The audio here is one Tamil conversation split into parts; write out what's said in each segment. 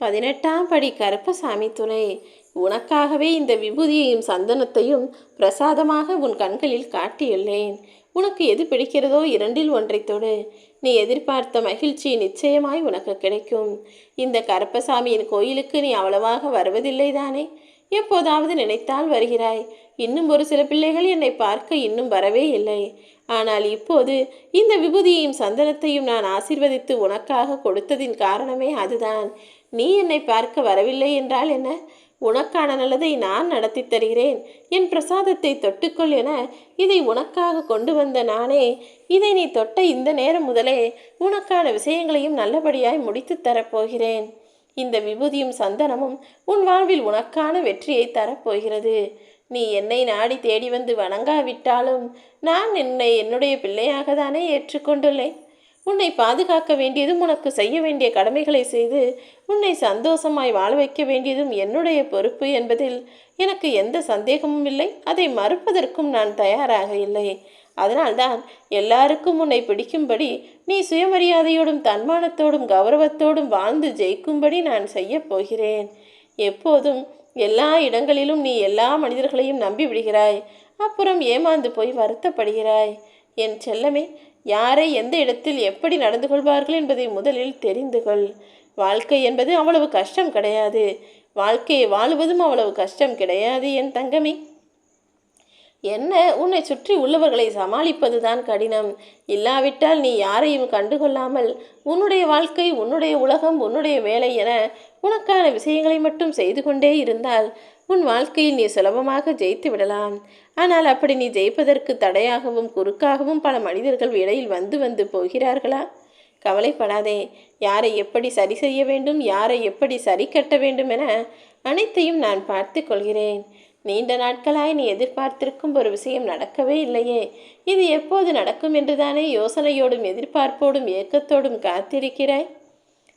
பதினெட்டாம் படி கருப்பசாமி துணை. உனக்காகவே இந்த விபூதியையும் சந்தனத்தையும் பிரசாதமாக உன் கண்களில் காட்டியுள்ளேன். உனக்கு எது பிடிக்கிறதோ இரண்டில் ஒன்றை தொடு. நீ எதிர்பார்த்த மகிழ்ச்சி நிச்சயமாய் உனக்கு கிடைக்கும். இந்த கருப்பசாமியின் கோயிலுக்கு நீ அவ்வளவாக வருவதில்லை தானே எப்போதாவது நினைத்தால் வருகிறாய். இன்னும் ஒரு சில பிள்ளைகள் என்னை பார்க்க இன்னும் வரவே இல்லை. ஆனால் இப்போது இந்த விபூதியையும் சந்தனத்தையும் நான் ஆசிர்வதித்து உனக்காக கொடுத்ததின் காரணமே அதுதான். நீ என்னை பார்க்க வரவில்லை என்றால் என்ன? உனக்கான நல்லதை நான் நடத்தி தருகிறேன். என் பிரசாதத்தை தொட்டுக்கொள் என இதை உனக்காக கொண்டு வந்த நானே இதை நீ தொட்ட இந்த நேரம் முதலே உனக்கான விஷயங்களையும் நல்லபடியாய் முடித்து தரப்போகிறேன். இந்த விபூதியும் சந்தனமும் உன் வாழ்வில் உனக்கான வெற்றியை தரப்போகிறது. நீ என்னை நாடி தேடி வந்து வணங்காவிட்டாலும் நான் என்னை என்னுடைய பிள்ளையாக தானே ஏற்றுக்கொண்டுள்ளேன். உன்னை பாதுகாக்க வேண்டியதும் உனக்கு செய்ய வேண்டிய கடமைகளை செய்து உன்னை சந்தோஷமாய் வாழ வைக்க வேண்டியதும் என்னுடைய பொறுப்பு என்பதில் எனக்கு எந்த சந்தேகமும் இல்லை. அதை மறுப்பதற்கும் நான் தயாராக இல்லை. அதனால்தான் எல்லாருக்கும் உன்னை பிடிக்கும்படி நீ சுயமரியாதையோடும் தன்மானத்தோடும் கௌரவத்தோடும் வாழ்ந்து ஜெயிக்கும்படி நான் செய்யப் போகிறேன். எப்போதும் எல்லா இடங்களிலும் நீ எல்லா மனிதர்களையும் நம்பி விடுகிறாய். அப்புறம் ஏமாந்து போய் வருத்தப்படுகிறாய். என் செல்லமே யாரை எந்த இடத்தில் எப்படி நடந்து கொள்வார்கள் என்பதை முதலில் தெரிந்து கொள். வாழ்க்கை என்பது அவ்வளவு கஷ்டம் கிடையாது. வாழ்க்கையை வாழுவதும் அவ்வளவு கஷ்டம் கிடையாது என் தங்கமே. என்ன? உன்னை சுற்றி உள்ளவர்களை சமாளிப்பதுதான் கடினம். இல்லாவிட்டால் நீ யாரையும் கண்டுகொள்ளாமல் உன்னுடைய வாழ்க்கை உன்னுடைய உலகம் உன்னுடைய வேலை என உனக்கான விஷயங்களை மட்டும் செய்து கொண்டே இருந்தால் உன் வாழ்க்கையில் நீ சுலபமாக ஜெயித்து விடலாம். ஆனால் அப்படி நீ ஜெயிப்பதற்கு தடையாகவும் குறுக்காகவும் பல மனிதர்கள் இடையில் வந்து வந்து போகிறார்களா? கவலைப்படாதே. யாரை எப்படி சரி செய்ய வேண்டும் யாரை எப்படி சரி கட்ட வேண்டும் என அனைத்தையும் நான் பார்த்து கொள்கிறேன். நீண்ட நாட்களாய் நீ எதிர்பார்த்திருக்கும் ஒரு விஷயம் நடக்கவே இல்லையே. இது எப்போது நடக்கும் என்றுதானே யோசனையோடும் எதிர்பார்ப்போடும் ஏக்கத்தோடும் காத்திருக்கிறாய்?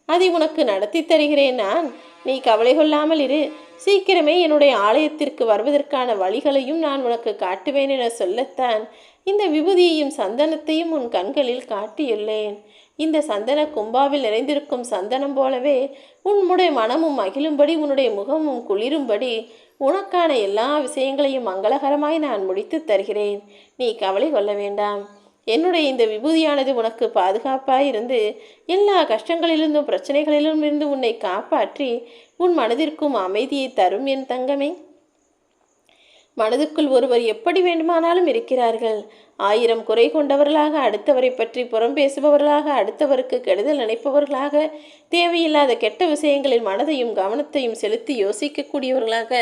அதை உனக்கு நடத்தி தருகிறேன் நான். நீ கவலை கொள்ளாமல் இரு. சீக்கிரமே என்னுடைய ஆலயத்திற்கு வருவதற்கான வழிகளையும் நான் உனக்கு காட்டுவேன் என சொல்லத்தான். இந்த விபூதியையும் சந்தனத்தையும் உன் கண்களில் காட்டியுள்ளேன். இந்த சந்தன கும்பாவில் நிறைந்திருக்கும் சந்தனம் போலவே உன்னுடைய மனமும் மகிழும்படி உன்னுடைய முகமும் குளிரும்படி உனக்கான எல்லா விஷயங்களையும் மங்களகரமாய் நான் முடித்து தருகிறேன். நீ கவலை கொள்ள வேண்டாம். என்னுடைய இந்த விபூதியானது உனக்கு பாதுகாப்பாக இருந்து எல்லா கஷ்டங்களிலிருந்தும் பிரச்சனைகளிலும் இருந்து உன்னை காப்பாற்றி உன் மனதிற்கும் அமைதியை தரும் என் தங்கமே. மனதுக்குள் ஒருவர் எப்படி வேண்டுமானாலும் இருக்கிறார்கள். ஆயிரம் குறை கொண்டவர்களாக அடுத்தவரை பற்றி புறம் பேசுபவர்களாக அடுத்தவருக்கு கெடுதல் நினைப்பவர்களாக தேவையில்லாத கெட்ட விஷயங்களில் மனதையும் கவனத்தையும் செலுத்தி யோசிக்கக்கூடியவர்களாக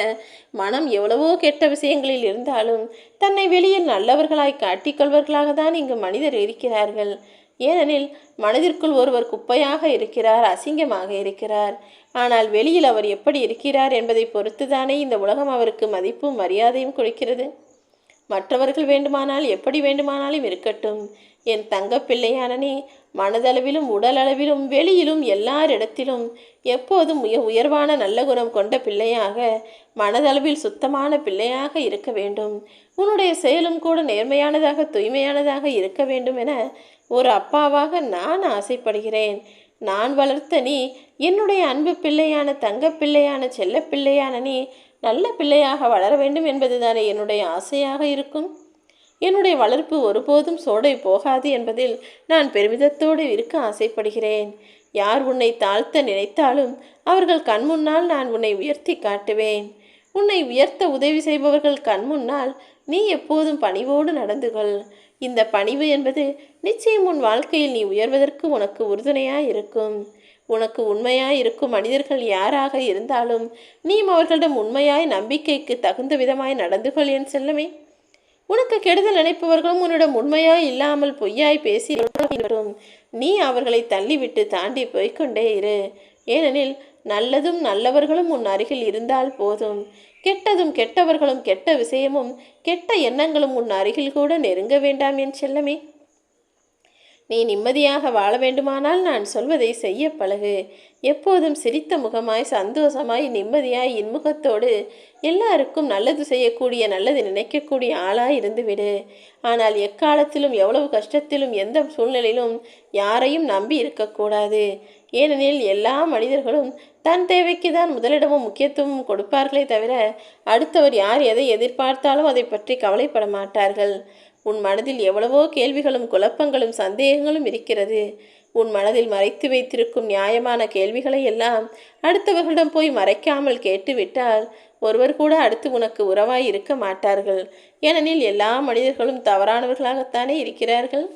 மனம் எவ்வளவோ கெட்ட விஷயங்களில் இருந்தாலும் தன்னை வெளியில் நல்லவர்களாய் காட்டிக்கொள்வர்களாக தான் இங்கு மனிதர் இருக்கிறார்கள். ஏனெனில் மனதிற்குள் ஒருவர் குப்பையாக இருக்கிறார் அசிங்கமாக இருக்கிறார். ஆனால் வெளியில் அவர் எப்படி இருக்கிறார் என்பதை பொறுத்துதானே இந்த உலகம் அவருக்கு மதிப்பும் மரியாதையும் கொடுக்கிறது. மற்றவர்கள் வேண்டுமானால் எப்படி வேண்டுமானாலும் இருக்கட்டும். என் தங்க பிள்ளையானனே மனதளவிலும் உடலளவிலும் வெளியிலும் எல்லாரிடத்திலும் எப்போதும் உய உயர்வான நல்ல குணம் கொண்ட பிள்ளையாக மனதளவில் சுத்தமான பிள்ளையாக இருக்க வேண்டும். உன்னுடைய செயலும் கூட நேர்மையானதாக தூய்மையானதாக இருக்க வேண்டும் என ஒரு அப்பாவாக நான் ஆசைப்படுகிறேன். நான் வளர்த்த நீ என்னுடைய அன்பு பிள்ளையான தங்க பிள்ளையான செல்ல பிள்ளையான நீ நல்ல பிள்ளையாக வளர வேண்டும் என்பதுதானே என்னுடைய ஆசையாக இருக்கும். என்னுடைய வளர்ப்பு ஒருபோதும் சோடை போகாது என்பதில் நான் பெருமிதத்தோடு இருக்க ஆசைப்படுகிறேன். யார் உன்னை தாழ்த்த நினைத்தாலும் அவர்கள் கண்முன்னால் நான் உன்னை உயர்த்தி காட்டுவேன். உன்னை உயர்த்த உதவி செய்பவர்கள் கண்முன்னால் நீ எப்போதும் பணிவோடு நடந்து கொள் இந்த பணிவு என்பது நிச்சயம் உன் வாழ்க்கையில் நீ உயர்வதற்கு உனக்கு உறுதுணையாக இருக்கும் உனக்கு உண்மையாய் இருக்கும் மனிதர்கள் யாராக இருந்தாலும் நீ அவர்களிடம் உண்மையாய் நம்பிக்கைக்கு தகுந்த விதமாய் நடந்து கொள் என் செல்லமே. உனக்கு கெடுதல் நினைப்பவர்களும் உன்னிடம் உண்மையாய் இல்லாமல் பொய்யாய் பேசி நீ அவர்களை தள்ளிவிட்டு தாண்டி போய்க்கொண்டே இரு. ஏனெனில் நல்லதும் நல்லவர்களும் உன் அருகில் இருந்தால் போதும். கெட்டதும் கெட்டவர்களும் கெட்ட விஷயமும் கெட்ட எண்ணங்களும் உன் அருகில் கூட நெருங்க வேண்டாம் என் செல்லமே. நீ நிம்மதியாக வாழ வேண்டுமானால் நான் சொல்வதை செய்ய பழகு. எப்போதும் சிரித்த முகமாய் சந்தோஷமாய் நிம்மதியாய் இன்முகத்தோடு எல்லாருக்கும் நல்லது செய்யக்கூடிய நல்லது நினைக்கக்கூடிய ஆளாய் இருந்துவிடு. ஆனால் எக்காலத்திலும் எவ்வளவு கஷ்டத்திலும் எந்த சூழ்நிலையிலும் யாரையும் நம்பி இருக்கக்கூடாது. ஏனெனில் எல்லா மனிதர்களும் தன் தேவைக்கு தான் முதலிடமும் முக்கியத்துவம் கொடுப்பார்களே தவிர அடுத்தவர் யார் எதை எதிர்பார்த்தாலும் அதை பற்றி கவலைப்பட மாட்டார்கள். உன் மனதில் எவ்வளவோ கேள்விகளும் குழப்பங்களும் சந்தேகங்களும் இருக்கிறது. உன் மனதில் மறைத்து வைத்திருக்கும் நியாயமான கேள்விகளை எல்லாம் அடுத்தவர்களிடம் போய் மறைக்காமல் கேட்டுவிட்டால் ஒருவர் கூட அடுத்து உனக்கு உறவாய் இருக்க மாட்டார்கள். ஏனெனில் எல்லா மனிதர்களும் தவறானவர்களாகத்தானே இருக்கிறார்கள்?